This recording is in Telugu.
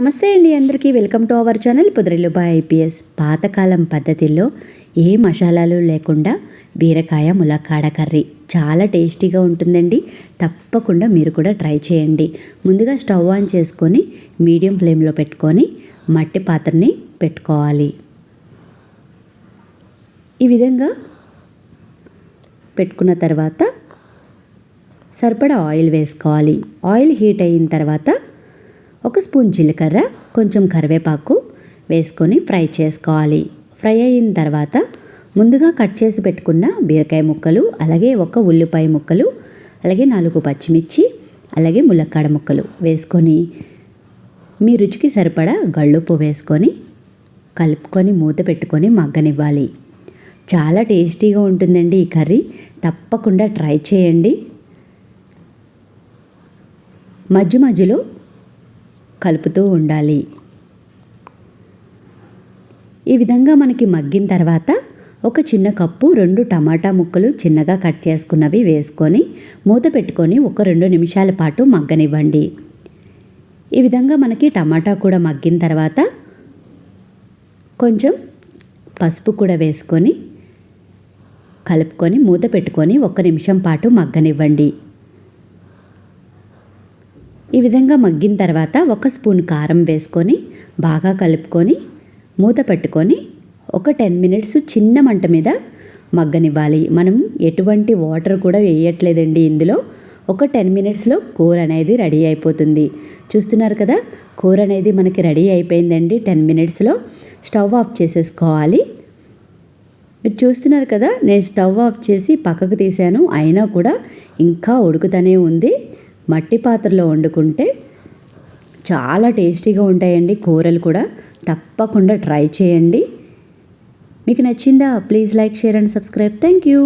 నమస్తే అండి అందరికీ welcome to our channel by IPS. పాతకాలం పద్ధతిలో ఏ మసాలాలు లేకుండా బీరకాయ ములక్కాడ కర్రీ చాలా టేస్టీగా ఉంటుందండి. తప్పకుండా మీరు కూడా ట్రై చేయండి. ముందుగా స్టవ్ ఆన్ చేసుకొని మీడియం ఫ్లేమ్లో పెట్టుకొని మట్టి పాత్రని పెట్టుకోవాలి. ఈ విధంగా పెట్టుకున్న తర్వాత సరిపడా ఆయిల్ వేసుకోవాలి. ఆయిల్ హీట్ అయిన తర్వాత ఒక స్పూన్ జీలకర్ర కొంచెం కరివేపాకు వేసుకొని ఫ్రై చేసుకోవాలి. ఫ్రై అయిన తర్వాత ముందుగా కట్ చేసి పెట్టుకున్న బీరకాయ ముక్కలు అలాగే ఒక ఉల్లిపాయ ముక్కలు అలాగే నాలుగు పచ్చిమిర్చి అలాగే ములక్కాడ ముక్కలు వేసుకొని మీ రుచికి సరిపడా గళ్ళుప్పు వేసుకొని కలుపుకొని మూత పెట్టుకొని మగ్గనివ్వాలి. చాలా టేస్టీగా ఉంటుందండి ఈ కర్రీ. తప్పకుండా ట్రై చేయండి. మధ్య మధ్యలో కలుపుతూ ఉండాలి. ఈ విధంగా మనకి మగ్గిన తర్వాత ఒక చిన్న కప్పు రెండు టమాటా ముక్కలు చిన్నగా కట్ చేసుకున్నవి వేసుకొని మూత పెట్టుకొని ఒక రెండు నిమిషాల పాటు మగ్గనివ్వండి. ఈ విధంగా మనకి టమాటా కూడా మగ్గిన తర్వాత కొంచెం పసుపు కూడా వేసుకొని కలుపుకొని మూత పెట్టుకొని ఒక నిమిషం పాటు మగ్గనివ్వండి. ఈ విధంగా మగ్గిన తర్వాత ఒక స్పూన్ కారం వేసుకొని బాగా కలుపుకొని మూత పెట్టుకొని ఒక టెన్ మినిట్స్ చిన్న మంట మీద మగ్గనివ్వాలి. మనం ఎటువంటి వాటర్ కూడా వేయట్లేదండి ఇందులో. ఒక టెన్ మినిట్స్లో కూర అనేది రెడీ అయిపోతుంది. చూస్తున్నారు కదా కూర అనేది మనకి రెడీ అయిపోయిందండి. టెన్ మినిట్స్లో స్టవ్ ఆఫ్ చేసేసుకోవాలి. మీరు చూస్తున్నారు కదా నేను స్టవ్ ఆఫ్ చేసి పక్కకు తీసాను అయినా కూడా ఇంకా ఉడుకుతూనే ఉంది. మట్టి పాత్రలో వండుకుంటే చాలా టేస్టీగా ఉంటాయండి కూరలు కూడా. తప్పకుండా ట్రై చేయండి. మీకు నచ్చిందా please like share and subscribe. Thank you.